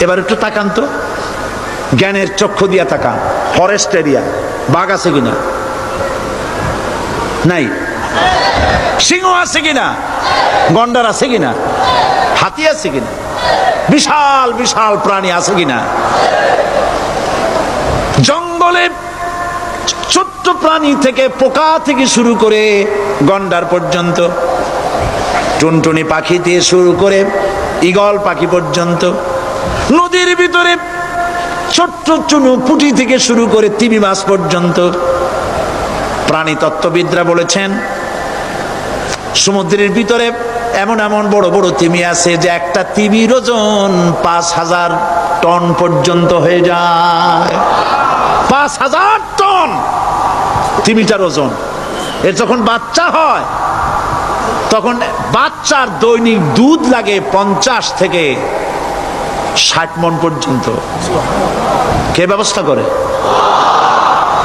এবার একটু তাকান তো। জ্ঞানের চক্ষু দিয়া তাকান। ফরেস্ট এরিয়া বাঘ আছে কিনা? নাই। সিংহ আছে কিনা? গন্ডার আছে কিনা? হাতি আছে কিনা? বিশাল বিশাল প্রাণী আছে কিনা? জঙ্গলে ছোট্ট প্রাণী থেকে পোকা থেকে শুরু করে গন্ডার পর্যন্ত, টুনটুনি পাখি দিয়ে শুরু করে ইগল পাখি পর্যন্ত নদীর ভিতরে ছোট্ট চুনু পুটি থেকে শুরু করে তিমি মাছ পর্যন্ত। প্রাণী তত্ত্ববিদরা বলেছেন, সমুদ্রের ভিতরে এমন এমন বড় বড় তিমি আছে যে একটা তিমির ওজন পাঁচ হাজার টন পর্যন্ত হয়ে যায়। পাঁচ হাজার টন তিমিটার ওজন। এর যখন বাচ্চা হয়, তখন বাচ্চার দৈনিক দুধ লাগে পঞ্চাশ থেকে ষাট মন পর্যন্ত। কে ব্যবস্থা করে?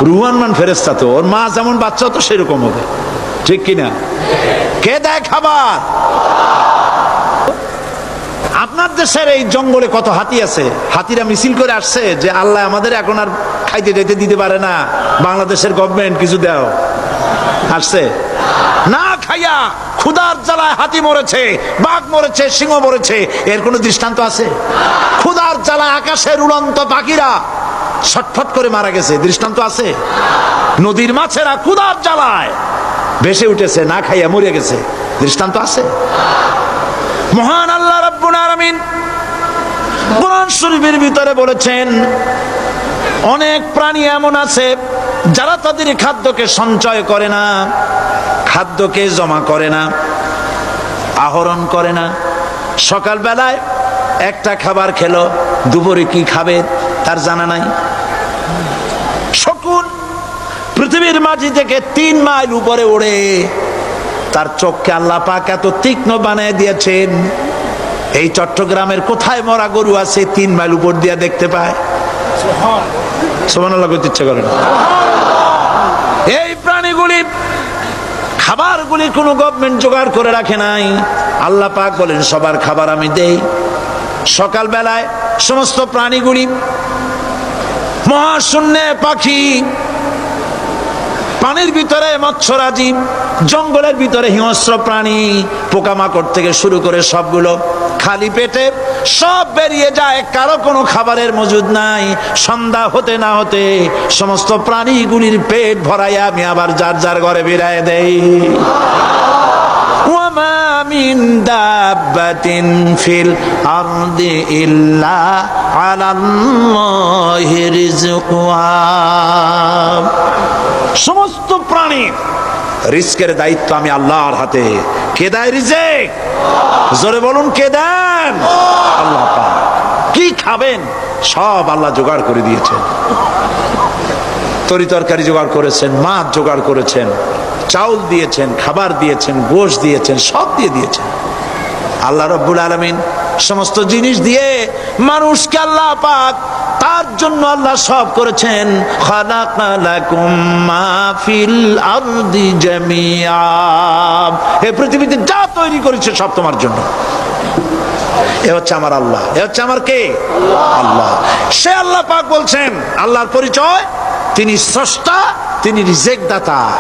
রুহান মান ফেরেস্তা তো। ওর মা যেমন বাচ্চা, তো সেরকম হবে। ঠিক কিনা? কে দেয় খাবার আপনার দেশের এই জঙ্গলে কত হাতি আছে? হাতিরা মিছিল করে আসছে যে, আল্লাহ আমাদের এখন আর খাইতে যেতে দিতে পারে না। বাংলাদেশের গভর্নমেন্ট কিছু দেও। আসছে? না খাইয়া। ক্ষুদার জ্বালায় হাতি মরেছে, বাঘ মরেছে, সিংহ মরেছে, এর কোনো দৃষ্টান্ত আছে? ক্ষুদার জ্বালায় আকাশের উড়ন্ত পাখিরা ছটফট করে মারা গেছে, দৃষ্টান্ত আছে? নদীর মাছেরা ক্ষুদার জ্বালায়, ভেসে উঠেছে, না খাইয়া মরে গেছে, দৃষ্টান্ত আছে? মহান আল্লাহ আলামিন কোরআন শরীফের ভিতরে বলেছেন, অনেক প্রাণী এমন আছে যারা তাদের খাদ্যকে সঞ্চয় করে না খাদ্যকে জমা করে না আহরণ করে না সকালবেলায় একটা খাবার খেলো দুপুরে কি খাবে তার জানা নাই। শকুন পৃথিবীর মাঝি থেকে তিন মাইল উপরে ওড়ে তার চোখকে আল্লাহ পাক এত তীক্ষ্ণ বানিয়ে দিয়েছেন। এই চট্টগ্রামের কোথায় মরা গরু আছে তিন মাইল উপর দিয়া দেখতে পায়? সমান করতে ইচ্ছে করে না। প্রাণীগুলি খাবারগুলি কোনো গভর্নমেন্ট জোগাড় করে রাখে নাই। আল্লাহ পাক বলেন, সবার খাবার আমি দেই। সকালবেলায় সমস্ত প্রাণীগুলি, মহাশূন্যে পাখি পানির ভিতরে মৎস্যরাজি জঙ্গলের ভিতরে হিংস্র প্রাণী, পোকামাকড় থেকে শুরু করে সবগুলো খালি পেটে সব বেরিয়ে যায়, কারও কোনো খাবারের মজুদ নাই। সন্ধ্যা হতে না হতে সমস্ত প্রাণীগুলির পেট ভরাই আমি আবার যার যার ঘরে বেড়ায় দেই। মিন দাব্বাতিন ইল্লা সমস্ত প্রাণী। রিস্কের দায়িত্ব আমি আল্লাহর হাতে। কে দেয় রিজেক? জোরে বলুন, কে দেন? আল্লাহ। কি খাবেন? সব আল্লাহ জোগাড় করে দিয়েছেন। তরি তরকারি জোগাড় করেছেন, মাছ জোগাড় করেছেন, চাউল দিয়েছেন, খাবার দিয়েছেন, গোশ দিয়েছেন, সব দিয়ে দিয়েছেন। আল্লাহ রব্বুল আলমিন সমস্ত জিনিস দিয়ে মানুষকে আল্লাহ পাক তার জন্য আল্লাহ সব করেছেন। পৃথিবীতে যা তৈরি করেছে সব তোমার জন্য। এ হচ্ছে আমার আল্লাহ। এ হচ্ছে আমার কে? আল্লাহ। সে আল্লাহ পাক বলছেন, আল্লাহর পরিচয়, তিনি স্রষ্টা, তিনি রিজেক দাতা